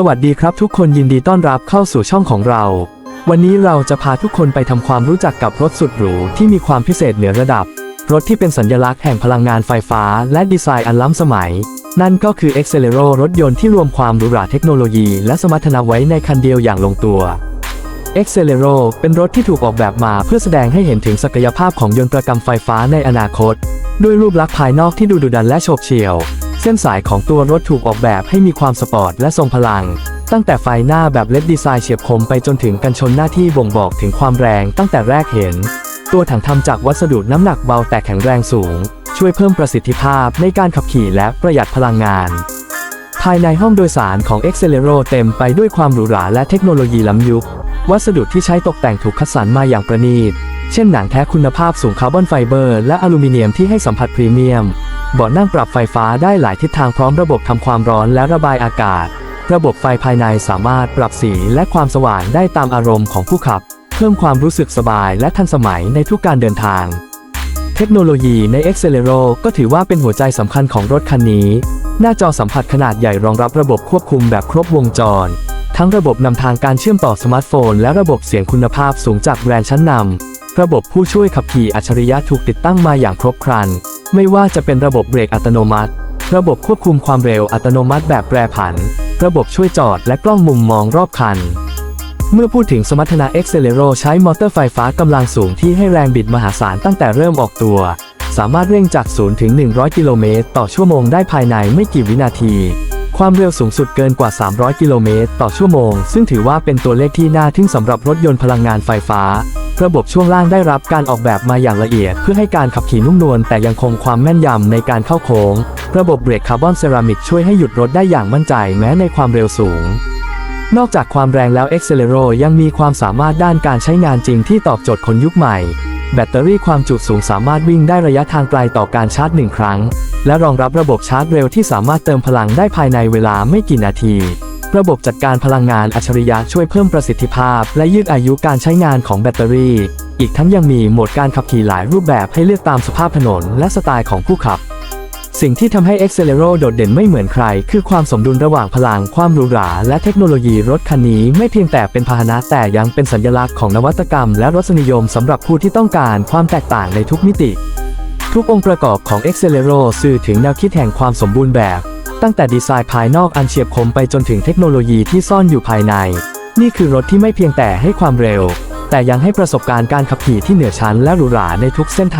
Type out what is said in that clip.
สวัสดีครับทุกคนยินดีต้อนรับเข้าสู่ช่องของเรา วันนี้เราจะพาทุกคนไปทำความรู้จักกับรถสุดหรูที่มีความพิเศษเหนือระดับ รถที่เป็นสัญลักษณ์แห่งพลังงานไฟฟ้า และดีไซน์อันล้ำสมัย นั่นก็คือ e x c e l e r o รถยนต์ที่รวมความหรูหราเทคโนโลยีและสมรรถนะไว้ในคันเดียวอย่างลงตัว e x c e l e r o เป็นรถที่ถูกออกแบบมาเพื่อแสดงให้เห็นถึงศักยภาพของยนตรกรรมไฟฟ้าในอนาคต ด้วยรูปลักษณ์ภายนอกที่ดูดุดันและโฉบเฉี่ยว เส้นสายของตัวรถถูกออกแบบให้มีความสปอร์ตและทรงพลัง ตั้งแต่ไฟหน้าแบบเล็ดดีไซน์เฉียบคมไปจนถึงกันชนหน้าที่บ่งบอกถึงความแรงตั้งแต่แรกเห็น ตัวถังทำจากวัสดุน้ำหนักเบาแต่แข็งแรงสูง ช่วยเพิ่มประสิทธิภาพในการขับขี่และประหยัดพลังงาน ภายในห้องโดยสารของ e x c e l e r o เต็มไปด้วยความหรูหราและเทคโนโลยีล้ำยุค วัสดุที่ใช้ตกแต่งถูกคัดสรรมาอย่างประณีต เช่นหนังแท้คุณภาพสูงคาร์บอนไฟเบอร์และอลูมิเนียมที่ให้สัมผัสพรีเมียม บาะนั่งปรับไฟฟ้าได้หลายทิศทางพร้อมระบบทำความร้อนและระบายอากาศ ระบบไฟภายในสามารถปรับสีและความสว่างได้ตามอารมณ์ของผู้ขับ เพิ่มความรู้สึกสบายและทันสมัยในทุกการเดินทาง เทคโนโลยีใน e x c e l e r o ก็ถือว่าเป็นหัวใจสำคัญของรถคันนี้ หน้าจอสัมผัสขนาดใหญ่รองรับระบบควบคุมแบบครบวงจร ทั้งระบบนำทางการเชื่อมต่อสมาร์ทโฟน และระบบเสียงคุณภาพสูงจากแบรนด์ชั้นนำระบบผู้ช่วยขับขี่อัจฉริยะถูกติดตั้งมาอย่างครบครัน ไม่ว่าจะเป็นระบบเบรกอัตโนมัติ ระบบควบคุมความเร็วอัตโนมัติแบบแปรผัน ระบบช่วยจอดและกล้องมุมมองรอบคัน เมื่อพูดถึงสมรรถนะ e x c e l e r o ใช้มอเตอร์ไฟฟ้ากำลังสูงที่ให้แรงบิดมหาศาลตั้งแต่เริ่มออกตัว สามารถเร่งจาก 0 ถึง 100 กิโลเมตรต่อชั่วโมงได้ภายในไม่กี่วินาที ความเร็วสูงสุดเกินกว่า 300 กิโลเมตรต่อชั่วโมง ซึ่งถือว่าเป็นตัวเลขที่น่าทึ่งสำหรับรถยนต์พลังงานไฟฟ้า ระบบช่วงล่างได้รับการออกแบบมาอย่างละเอียด เพื่อให้การขับขี่นุ่มนวลแต่ยังคงความแม่นยำในการเข้าโค้ง ระบบเบรกคาร์บอนเซรามิกช่วยให้หยุดรถได้อย่างมั่นใจแม้ในความเร็วสูง นอกจากความแรงแล้ว e x c e l e r o ยังมีความสามารถด้านการใช้งานจริงที่ตอบโจทย์คนยุคใหม่ แบตเตอรี่ความจุสูงสามารถวิ่งได้ระยะทางไกลต่อการชาร์จหนึ่งครั้ง และรองรับระบบชาร์จเร็วที่สามารถเติมพลังได้ภายในเวลาไม่กี่นาที ระบบจัดการพลังงานอัจฉริยะช่วยเพิ่มประสิทธิภาพ และยืดอายุการใช้งานของแบตเตอรี่ อีกทั้งยังมีโหมดการขับขี่หลายรูปแบบให้เลือกตามสภาพถนนและสไตล์ของผู้ขับ สิ่งที่ทำให้ e x c e l e r o โดดเด่นไม่เหมือนใคร คือความสมดุลระหว่างพลังความหรูหราและเทคโนโลยีรถคันนี้ไม่เพียงแต่เป็นพาหนะแต่ยังเป็นสัญลักษณ์ของนวัตกรรม และรสนิยมสำหรับผู้ที่ต้องการความแตกต่างในทุกมิติ ทุกองค์ประกอบของ e x c e l e r o สื่อถึงแนวคิดแห่งความสมบูรณ์แบบ ตั้งแต่ดีไซน์ภายนอกอันเฉียบคมไปจนถึงเทคโนโลยีที่ซ่อนอยู่ภายใน นี่คือรถที่ไม่เพียงแต่ให้ความเร็ว แต่ยังให้ประสบการณ์การขับขี่ที่เหนือชั้นและหรูหราในทุกเส้นทาง